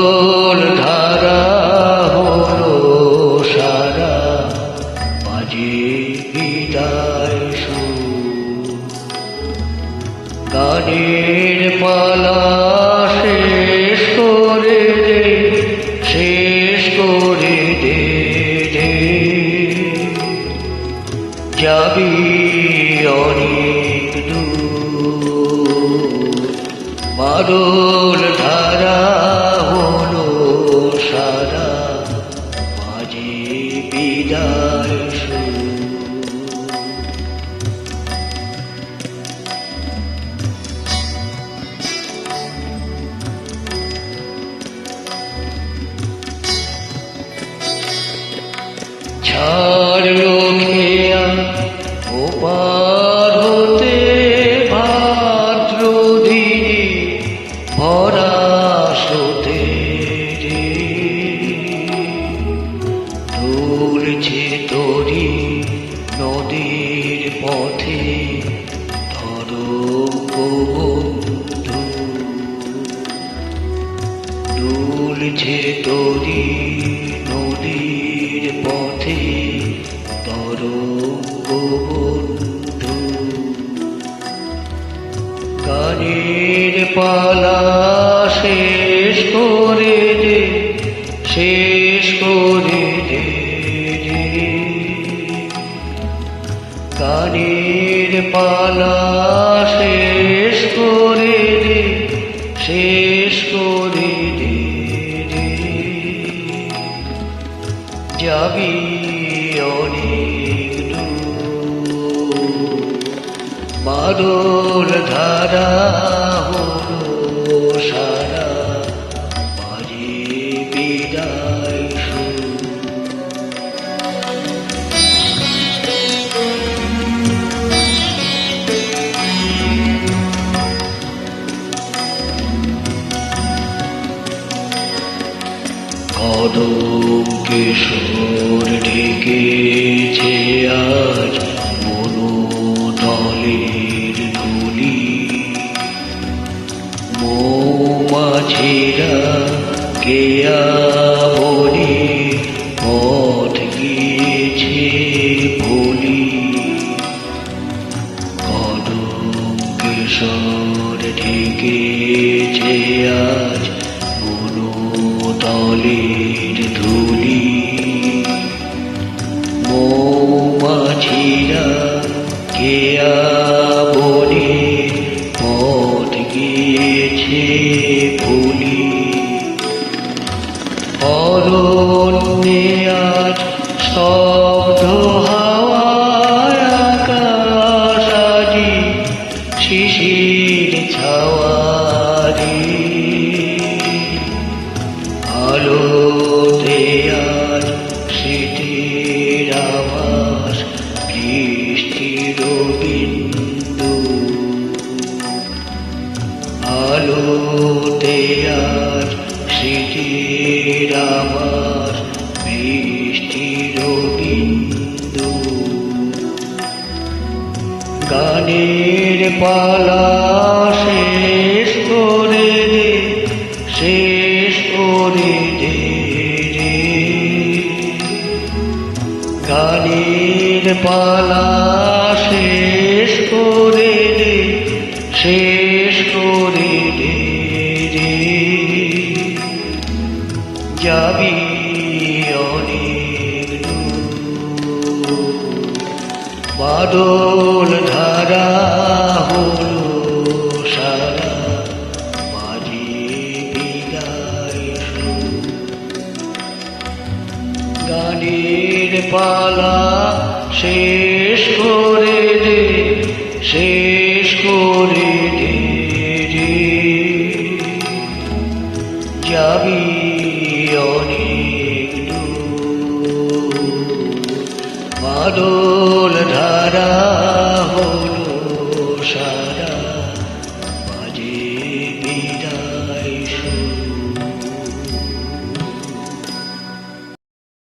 বাদল ধারা সারা, বাজে বিদায় পালা শেষ করে দে, শেষ করে দে যাবি অনেক দূর ছাড়লো খেয়া ও হতে ভাদ্র দিনে ভরা সোতে তরি নদীর পথে গানের পালা শেষ করে দে, শেষ করে দে রে। গানের পালা শেষ করে দে, শেষ করে দে যাবি অনেক দূর বাদল ধারা কদম কিশোর ঢেকেছে আজ মনোদলের ধুলি। মৌমাছিরা কেয়া বনে পথ গিয়েছে ভুলি। কদম কিশোর ঢেকেছে আজ মনোদলের কেয়া বিন্দু আলোতে আজ স্মৃতির আভাস বৃষ্টির বিন্দু গানের পালা শেষ দে শেষ গানের পালা শেষ করে দে, শেষ করে দে রে যাবি বাদল ধারা হলো সারা, মাঝে বিদায়। গানের পালা শেষ করে শেষ করে দে যাবি অনেক বাদল ধারা হলো সারা